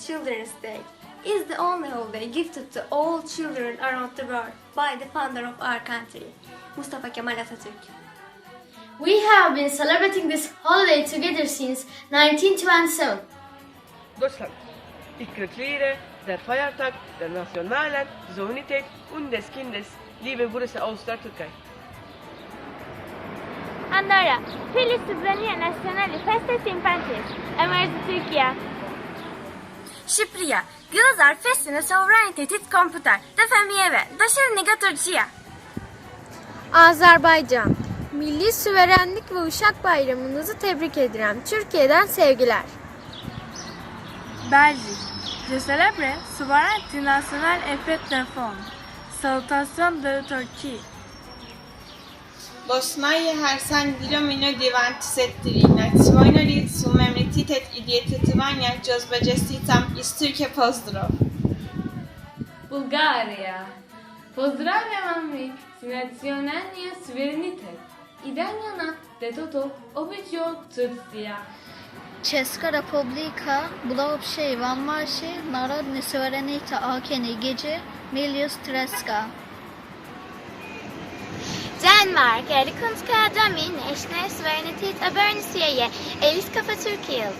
Children's Day is the only holiday gifted to all children around the world by the founder of our country, Mustafa Kemal Atatürk. We have been celebrating this holiday together since 1927. Deutschland. Ich gratuliere der Feiertag der nationalen Souveränität und des Kindes, liebe Brüder aus der Türkei. Andorra, Feliz Souvenia Nazionale Feste Simpatias, Emerzi Türkiye. Şipriya, Gülazar Festine Sovereigntetit Komputer, Defemiye Daşırniga Türkiye. Azerbaycan Milli Süverenlik ve Uşak Bayramınızı tebrik ederim. Türkiye'den sevgiler. Belgique. Je célèbre Souveraineté nationale et fête de fond. Salutation de Turquie. Bosnije Hercegovina diventisettirina, svojnari su memletitet identitetovanja Jozbajestitam iz Türkiye Pozdrav. Bulgaria. Pozdrawiam nacjonalnie suwerenitet. Idania de toto obycio Turcja. Česká republika byla obšejvan marši národní suverenita Akeni gece Milius Treska. Denmark, Erikunska Dami, National Suverenitet Abernisiye, Elis Kafa Türkiye.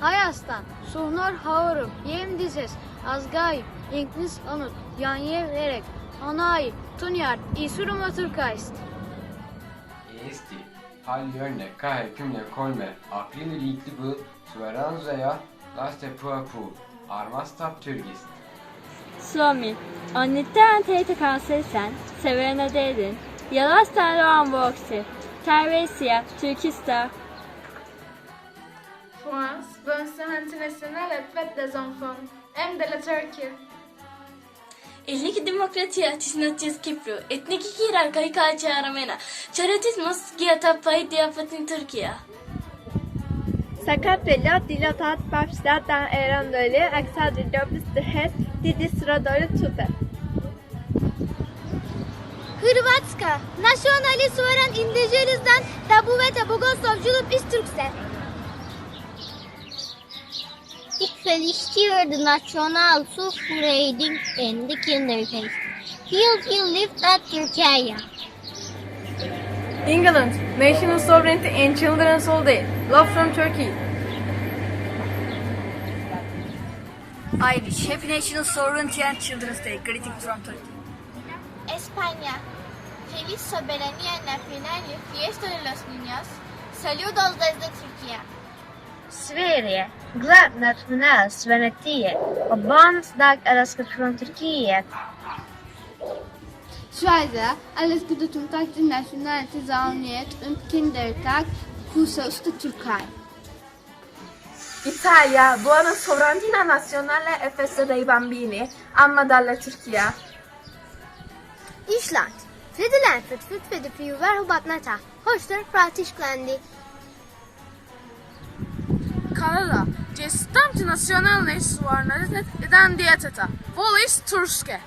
Hayastan, Suhnor Haurum, Yem Dizes, Azgay, İngiliz Anut, Yanyev Erek, Anay, Tunyar, İsuruma Turkayst. Eesti, Haljörne, Kahe, Kümne, Kolme, Aklinü Liitli Bu, Suveranzaya, Laste Puapu, Armastap Türgist. Suomi. Onnittain teitä kansallisen suvereniteetin ja lasten ruoan vuoksi. Terveisiä Türkistä. France, bonne semaine internationale et fête des enfants. M de la Turquie. Elniki demokratia tisnotis Kipru, etniki kirar kayka çağıramena. Çaratismos giyata pay diyafatin Türkiye. Sakatreля dilatat papstatan erandoli aksadrilobis dehet didisrodoli tute. Hrvatska, Nacionali Suveren Indigenizden Tabuvete Bogoslovculuk Istürkse. Ik feliciteer de nationaal toevoering in de kinderfeest. Heel veel liefde uit Turkije. England. National Sovereignty and Children's Holiday. Love from Turkey. Irish, Happy National Sovereignty and Children's Day, greetings from Turkey. España, Feliz Soberanía Nacional y Fiesta de los Niños. Saludos desde Turquía. Sverige, Glad national suverenitet och barnens dag är från Turkiet. Schweizer, alles Gute zum Tag der Nationalität und Kindertag, Aus der Türkei. Italia, buona sovrantina nazionale e festa dei bambini, amma dalla Turchia. Island, Fridland för för det fjuvar och badnata. Hoştur Pratishklandi. Kanada, Gestamti nacionalnej suverenitet identiteta, volis turske.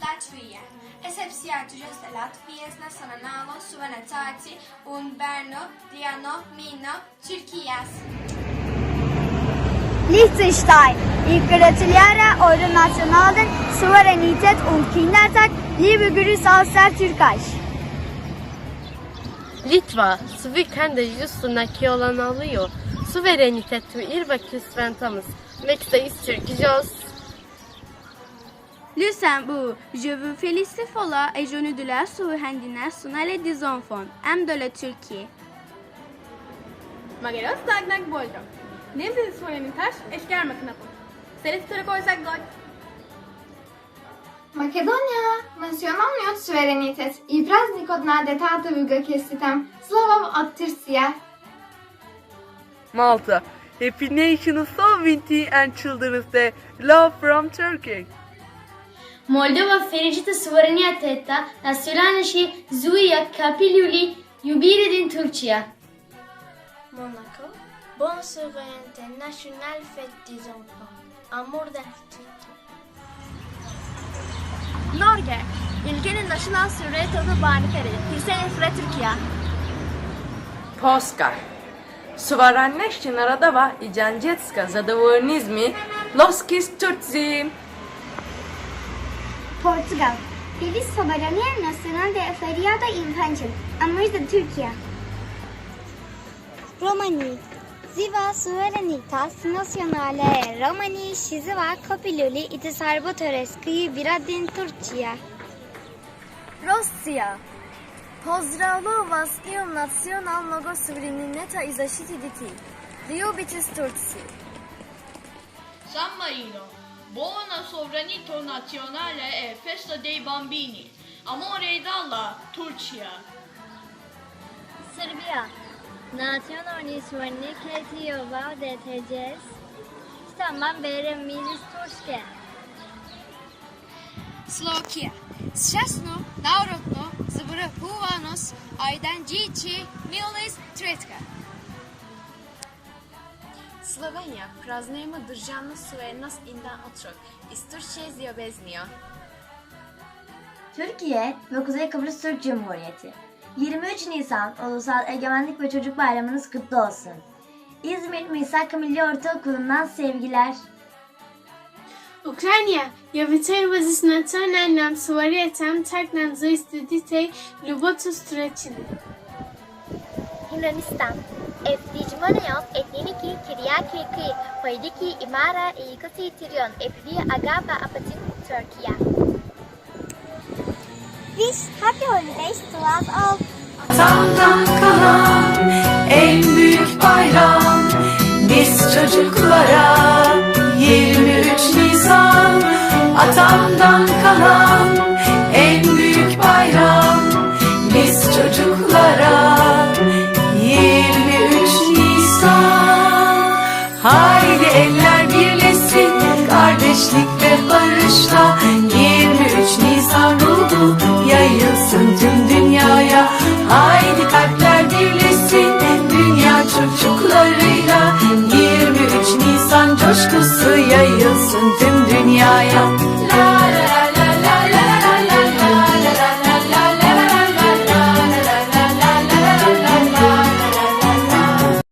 Latvija, Esepsiatu Žeste Latvijas nacionālo suverenitāti un bērnu dienu mīnu Turkijas. Liechtenstein, ich gratuliere eure nationalen Souveränität und Kindertag, liebe Grüße aus der Türkei. Litva, svikende justu nakiolanalio, suverenitetu irvakis ventamus, meksa istürkijos. Luxembourg, je vous félicite pour la et je de la souveraineté nationale des enfants, M de la Turquie. Mageros Dagnak Boldo. Nemzeti suverenitaş eşker makinapı. Serif Tarakoysak Gol. Makedonia, nacionalniot suverenitet i praznik od nadetata vugakestitem, slava od Türkiye. Malta. Happy National Sovereignty and Children's Day, Love from Turkey. Moldova Felicite Suvereniteta Națională și Zuia Capiliului Iubire din Turcia. Monaco, Bonne Souveraineté Nationale Fête des Enfants. Amour d'Afrique. Norge, ülkenin national suvereniteti baniferi, Hüseyin Fre Türkiye. Polska. Suverenność narodowa i dzień dziecka zadowolnizmi loskis Turcji. Portugal. Feliz Soberania Nacional de Feriado Infantil. Amores de Türkiye. Romani. Ziva Suverenitas Naționale Romani și ziua copilului îi sărbătoresc iubirea din Turcia. Rosja. Pozdravlovastiu nacional mnogo suvereniteta i zaštititi. Ljubitis Turci. San Marino. Buona sovranità nazionale e festa dei bambini. Amore d'Allah, Turcia. Sırbia. Naționalni suverenitet jova de teges. Stamman bere milis turske. Slovakia. Šťastnú, národnú, zvrchovanosť a jeden dzieci milis Tretka. Slovenya praznujemy državnu suverenost i dan otrok. Iz Turčije zjobeznio. Türkiye ve Kuzey Kıbrıs Türk Cumhuriyeti. 23 Nisan Ulusal Egemenlik ve Çocuk Bayramınız kutlu olsun. İzmir Misak Milli Ortaokulu'ndan sevgiler. Ja witaję was z nacionalnym suweretem, tak nam zaistedite Lubotus Turecini. Yunanistan. Efdicmonios kirki. Paydiki imara ikasi tirion. Epri agaba apatin Turkiya. Wish happy holidays to us all. Atamdan kalan en büyük bayram biz çocuklara 23 Nisan Atamdan Haydi eller birleşsin kardeşlik ve barışla